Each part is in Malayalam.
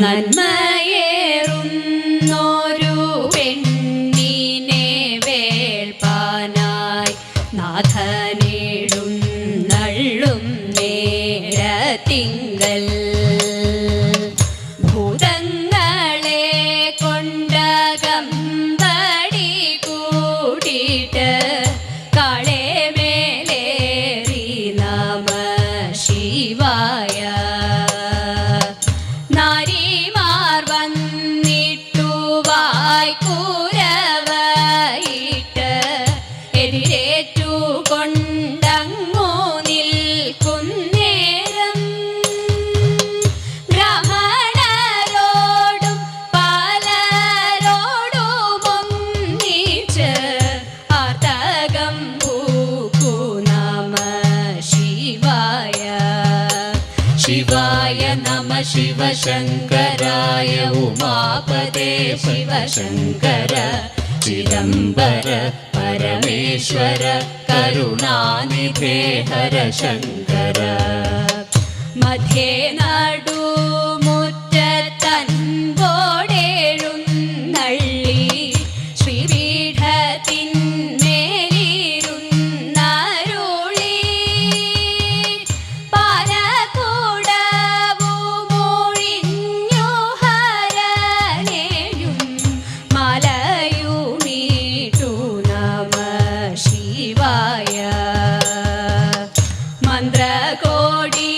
നന്മയേറുന്നോരു പെണ്ണിനെ വേൾപ്പാനായി നാഥനേടും നള്ളും നേരത്തിങ്കൽ शिवशङ्कराय उमापदे शिवशङ्कर चिदम्बर परमेश्वर करुणानिधे हर शङ्कर मध्ये नाडु கோடி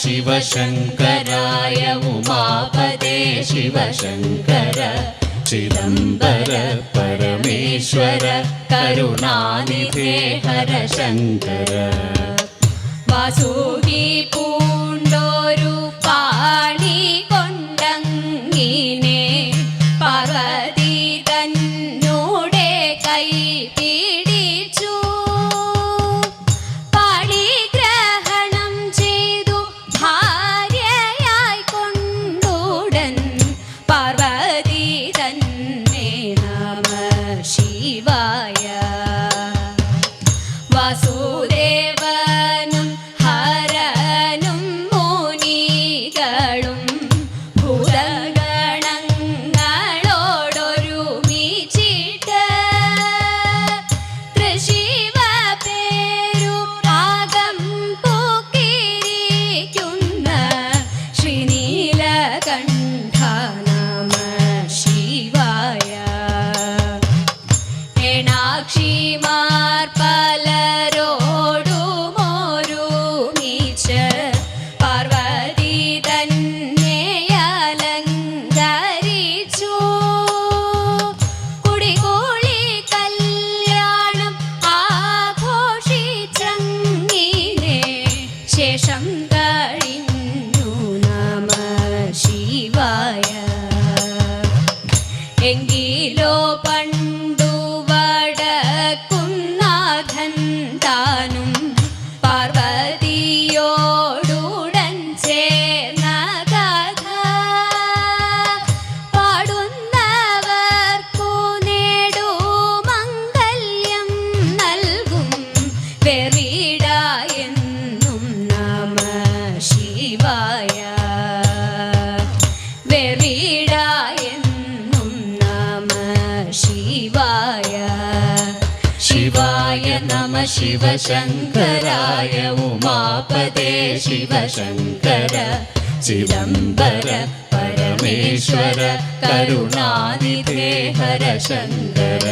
शिवशङ्कराय उमापदे शिवशङ्कर चिदम्बर परमेश्वर करुणानिधे हर शङ्कर वासुकी पूण्डोरु पाणि कोण्डङ्गिने पार्वती ದೇವಾ en ശിവായ നമ ശിവശങ്കരായ ഉമാപദേ ശിവശങ്കര. ചിദംബര പരമേശ്വര കരുണാനിധേ ഹര ശങ്കര